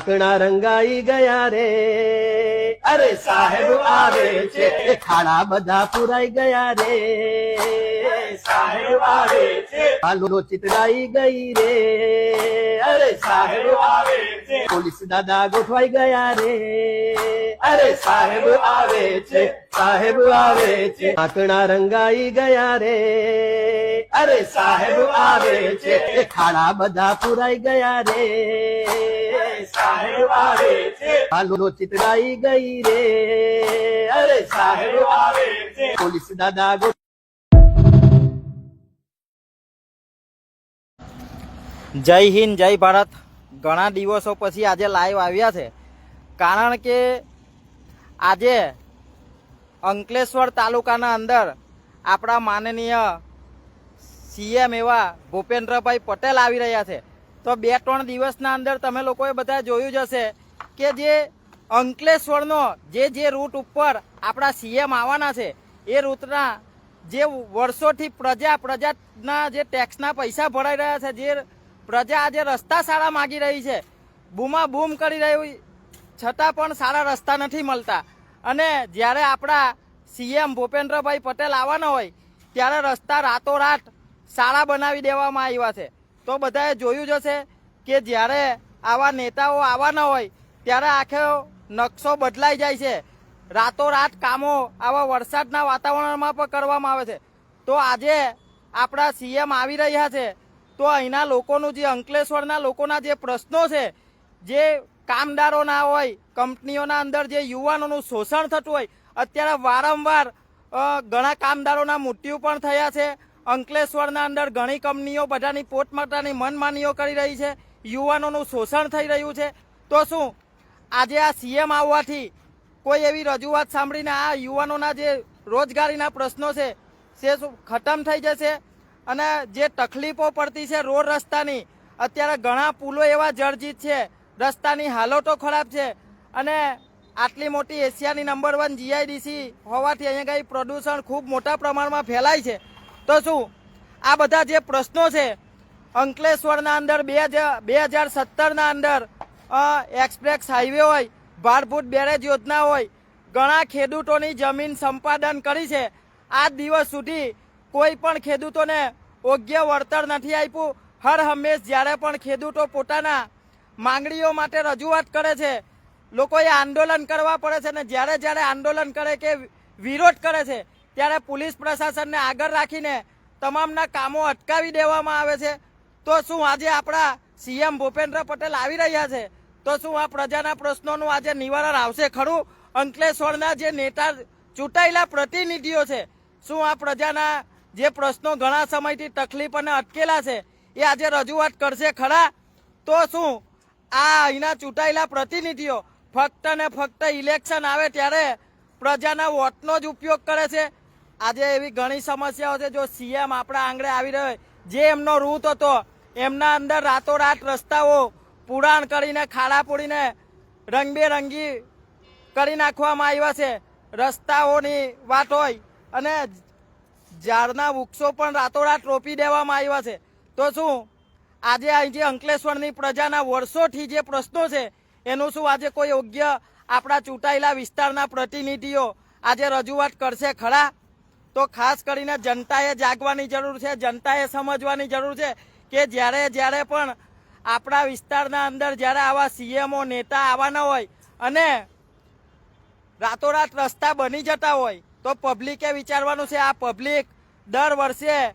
ઢાંકણા રંગાઈ ગયા રે અરે સાહેબ આવે છે એ ખાડા બધા પુરાઈ ગયા રે સાહેબ આવે છે આલો ચિતરાઈ ગઈ રે અરે સાહેબ આવે છે પોલીસ દાદા ગોઠવાઈ ગયા રે અરે સાહેબ આવે છે સાહેબ આવે છે ઢાંકણા રંગાઈ ગયા રે અરે સાહેબ આવે છે એ ખાડા બધા પુરાઈ ગયા રે સાહેબ આવે છે. આલો ચિતરાઈ ગઈ રે. અરે સાહેબ આવે છે. પોલીસ દાદા જય હિન્દ જય ભારત. ઘણા દિવસો પછી આજે લાઈવ આવ્યા છે. કારણ કે આજે અંકલેશ્વર તાલુકાના અંદર આપણા માનનીય સીએમ એવા ભૂપેન્દ્રભાઈ પટેલ આવી રહ્યા છે. તો બે ત્રણ દિવસના અંદર તમે લોકોએ બધા જોયું જ હશે કે જે અંકલેશ્વરનો જે જે રૂટ ઉપર આપણા સીએમ આવવાના છે, એ રૂટના જે વર્ષોથી પ્રજા, પ્રજાના જે ટેક્સના પૈસા ભરાઈ રહ્યા છે, જે પ્રજા આજે રસ્તા સારા માગી રહી છે, બૂમા બૂમ કરી રહી, છતાં પણ સારા રસ્તા નથી મળતા. અને જ્યારે આપણા સીએમ ભૂપેન્દ્રભાઈ પટેલ આવવાના હોય, ત્યારે રસ્તા રાતોરાત સારા બનાવી દેવામાં આવ્યા છે. તો બધાએ જોયું જ હશે કે જ્યારે આવા નેતાઓ આવવાના હોય, ત્યારે આખો નકશો બદલાઈ જાય છે. રાતોરાત કામો આવા વરસાદના વાતાવરણમાં પણ કરવામાં આવે છે. તો આજે આપણા સીએમ આવી રહ્યા છે. તો અહીંના લોકોનું જે અંકલેશ્વરના લોકોના જે પ્રશ્નો છે, જે કામદારોના હોય, કંપનીઓના અંદર જે યુવાનોનું શોષણ થતું હોય, અત્યારે વારંવાર ઘણા કામદારોના મૃત્યુ પણ થયા છે. અંકલેશ્વરના અંદર ઘણી કંપનીઓ બધાની પોતમાતાની મનમાનીઓ કરી રહી છે. યુવાનોનું શોષણ થઈ રહ્યું છે. તો શું? આજે આ સીએમ આવવાથી કોઈ એવી રજૂઆત સાંભળીને આ યુવાનોના જે રોજગારીના પ્રશ્નો છે, તે શું ખતમ થઈ જશે? અને જે તકલીફો પડતી છે રોડ રસ્તાની, અત્યારે ઘણા પુલો એવા જર્જિત છે, રસ્તાની હાલતો ખરાબ છે. અને આટલી મોટી એશિયાની નંબર વન જીઆઈડીસી હોવાથી અહીંયા કંઈ પ્રદૂષણ ખૂબ મોટા પ્રમાણમાં ફેલાય છે. તો શું? આ બધા જે પ્રશ્નો છે, અંકલેશ્વરના અંદર, બે હજાર બે હજાર સત્તરના અંદર એક્સપ્રેસ હાઈવે હોય, ભારભૂત બેરેજ યોજના હોય, ઘણા ખેડૂતોની જમીન સંપાદન કરી છે. આ દિવસ સુધી કોઈ પણ ખેડૂતોને યોગ્ય વળતર નથી આપ્યું. હર હંમેશ જ્યારે પણ ખેડૂતો પોતાના માંગણીઓ માટે રજૂઆત કરે છે, લોકોએ આંદોલન કરવા પડે છે ને જ્યારે જ્યારે આંદોલન કરે કે વિરોધ કરે છે ત્યારે પોલીસ પ્રશાસનને આગળ રાખીને તમામના કામો અટકાવી દેવામાં આવે છે. તો શું આજે આપણા સીએમ ભૂપેન્દ્ર પટેલ આવી રહ્યા છે? તો શું આ પ્રજાના પ્રશ્નોનું આજે નિવારણ આવશે ખરું? અંકલેશ્વરના જે નેતા ચૂંટાયેલા પ્રતિનિધિઓ છે, શું આ પ્રજાના જે પ્રશ્નો ઘણા સમયથી તકલીફ અને અટકેલા છે, એ આજે રજૂઆત કરશે ખરા? તો શું આ અહીંના ચૂંટાયેલા પ્રતિનિધિઓ ફક્ત ને ફક્ત ઇલેક્શન આવે ત્યારે પ્રજાના વોટનો જ ઉપયોગ કરે છે? આજે એવી ઘણી સમસ્યાઓ છે જો સીએમ આપણા આંગણે આવી રહ્યો જે એમનો રૂટ હતો, એમના અંદર રાતોરાત રસ્તાઓ પુરાણ કરીને, ખાડા પૂરીને રંગબેરંગી કરી નાખવામાં આવ્યા છે. રસ્તાઓની વાત હોય અને ઝાડના વૃક્ષો પણ રાતોરાત રોપી દેવામાં આવ્યા છે. તો શું? આજે અહીંથી અંકલેશ્વરની પ્રજાના વર્ષોથી જે પ્રશ્નો છે, એનું શું આજે કોઈ યોગ્ય આપણા ચૂંટાયેલા વિસ્તારના પ્રતિનિધિઓ આજે રજૂઆત કરશે ખરા? તો ખાસ કરીને જનતાએ જાગવાની જરૂર છે, જનતાએ સમજવાની જરૂર છે કે જ્યારે જ્યારે પણ આપણા વિસ્તારના અંદર જ્યારે આવા સીએમઓ નેતા આવવાના હોય અને રાતોરાત રસ્તા બની જતા હોય, તો પબ્લિકે વિચારવાનું છે, આ પબ્લિક દર વર્ષે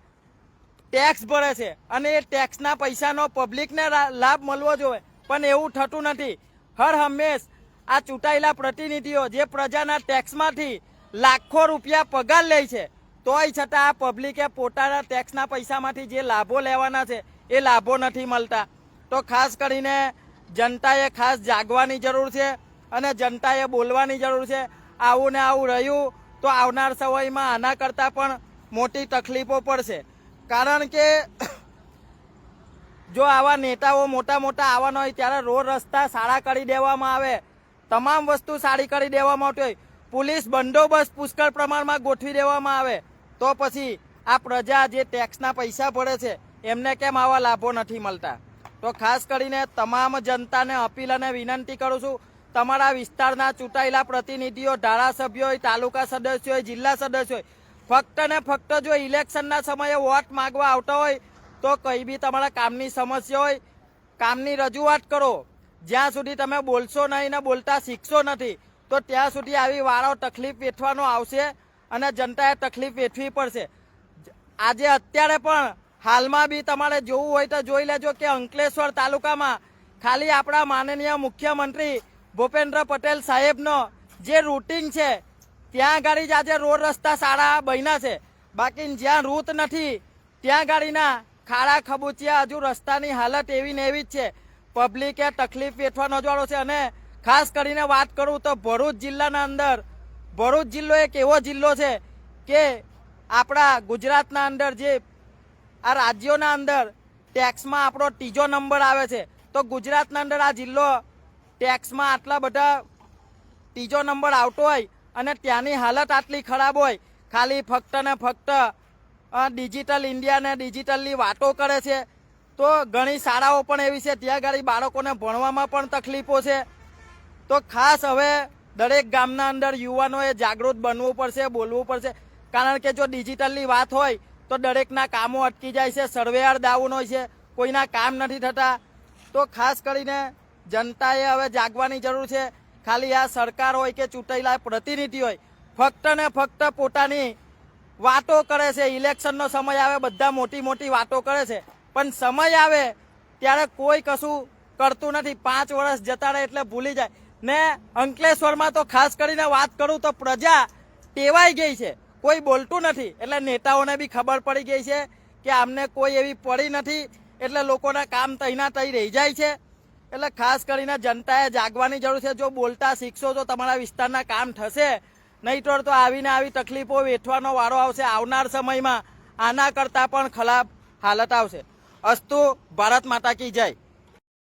ટેક્સ ભરે છે અને એ ટેક્સના પૈસાનો પબ્લિકને લાભ મળવો જોઈએ. પણ એવું થતું નથી. હર હંમેશ આ ચૂંટાયેલા પ્રતિનિધિઓ જે પ્રજાના ટેક્સમાંથી લાખો રૂપિયા પગાર લે છે તોય છતાં આ પબ્લિકે પોતાના ટેક્સના પૈસામાંથી જે લાભો લેવાના છે, એ લાભો નથી મળતા. તો ખાસ કરીને જનતાએ ખાસ જાગવાની જરૂર છે અને જનતાએ બોલવાની જરૂર છે. આવું ને આવું રહ્યું તો આવનાર સમયમાં આના કરતાં પણ મોટી તકલીફો પડશે. કારણ કે જો આવા નેતાઓ મોટા મોટા આવવાના હોય ત્યારે રોડ રસ્તા સારા કરી દેવામાં આવે, તમામ વસ્તુ સારી કરી દેવામાં આવતી હોય પોલીસ બંદોબસ્ત પુષ્કળ પ્રમાણમાં ગોઠવી દેવામાં આવે. તો પછી આ પ્રજા જે ટેક્સના પૈસા ભરે છે, એમને કેમ આવા લાભો નથી મળતા? તો ખાસ કરીને તમામ જનતાને અપીલ અને વિનંતી કરું છું, તમારા વિસ્તારના ચૂંટાયેલા પ્રતિનિધિઓ ધારાસભ્યો હોય તાલુકા સદસ્યો જિલ્લા સદસ્યો ફક્ત ને ફક્ત જો ઇલેક્શનના સમયે વોટ માંગવા આવતા હોય, તો કઈ બી તમારા કામની સમસ્યા હોય, કામની રજૂઆત કરો. જ્યાં સુધી તમે બોલશો નહીં ને બોલતા શીખશો નથી તો ત્યાં સુધી આવી વાળાઓ તકલીફ વેઠવાનો આવશે અને જનતાએ તકલીફ વેઠવી પડશે. આજે અત્યારે પણ હાલમાં બી તમારે જોવું હોય તો જોઈ લેજો કે અંકલેશ્વર તાલુકામાં ખાલી આપણા માનનીય મુખ્યમંત્રી ભૂપેન્દ્ર પટેલ સાહેબનો જે રૂટિંગ છે, ત્યાં ગાડી જ આજે રોડ રસ્તા સારા બન્યા છે. બાકી જ્યાં રૂટ નથી, ત્યાં ગાડીના ખાડા ખબૂચિયા હજુ રસ્તાની હાલત એવી ને એવી જ છે. પબ્લિકે તકલીફ વેઠવાનો જ છે અને ખાસ કરીને વાત કરું તો ભરૂચ જિલ્લાના અંદર, ભરૂચ જિલ્લો એક એવો જિલ્લો છે કે આપણા ગુજરાતના અંદર જે આ રાજ્યોના અંદર ટેક્સમાં આપણો ત્રીજો નંબર આવે છે. તો ગુજરાતના અંદર આ જિલ્લો ટેક્સમાં આટલા બધા ત્રીજો નંબર આવતો હોય અને ત્યાંની હાલત આટલી ખરાબ હોય, ખાલી ફક્ત ને ફક્ત ડિજિટલ ઇન્ડિયાને ડિજિટલની વાતો કરે છે. તો ઘણી શાળાઓ પણ એવી છે, ત્યાં ગાડી બાળકોને ભણવામાં પણ તકલીફો છે. તો ખાસ હવે દરેક ગામના અંદર યુવાનોએ જાગૃત બનવું પડશે, બોલવું પડશે. કારણ કે જો ડિજિટલની વાત હોય, તો દરેકના કામો અટકી જાય છે, સર્વેયર ડાઉન હોય છે, કોઈના કામ નથી થતા. તો ખાસ કરીને જનતાએ હવે જાગવાની જરૂર છે. ખાલી આ સરકાર હોય કે ચૂંટાયેલા પ્રતિનિધિ હોય, ફક્ત ને ફક્ત પોતાની વાતો કરે છે. ઇલેક્શનનો સમય આવે, બધા મોટી મોટી વાતો કરે છે. પણ સમય આવે, ત્યારે કોઈ કશું કરતું નથી. પાંચ વર્ષ જતા રહે એટલે ભૂલી જાય. ને અંકલેશ્વરમાં તો ખાસ કરીને વાત કરું તો પ્રજા ટેવાઈ ગઈ છે. કોઈ બોલતું નથી. એટલે નેતાઓને બી ખબર પડી ગઈ છે કે આમને કોઈ એવી પડી નથી. એટલે લોકોના કામ તહીના તહી રહી જાય છે. એટલે ખાસ કરીને જનતાએ જાગવાની જરૂર છે. જો બોલતા શીખશો તો તમારા વિસ્તારના કામ થશે. નહીં તો આવીને આવી તકલીફો વેઠવાનો વારો આવશે. આવનાર સમયમાં આના કરતાં પણ ખરાબ હાલત આવશે. અસ્તુ ભારત માતા કી જય.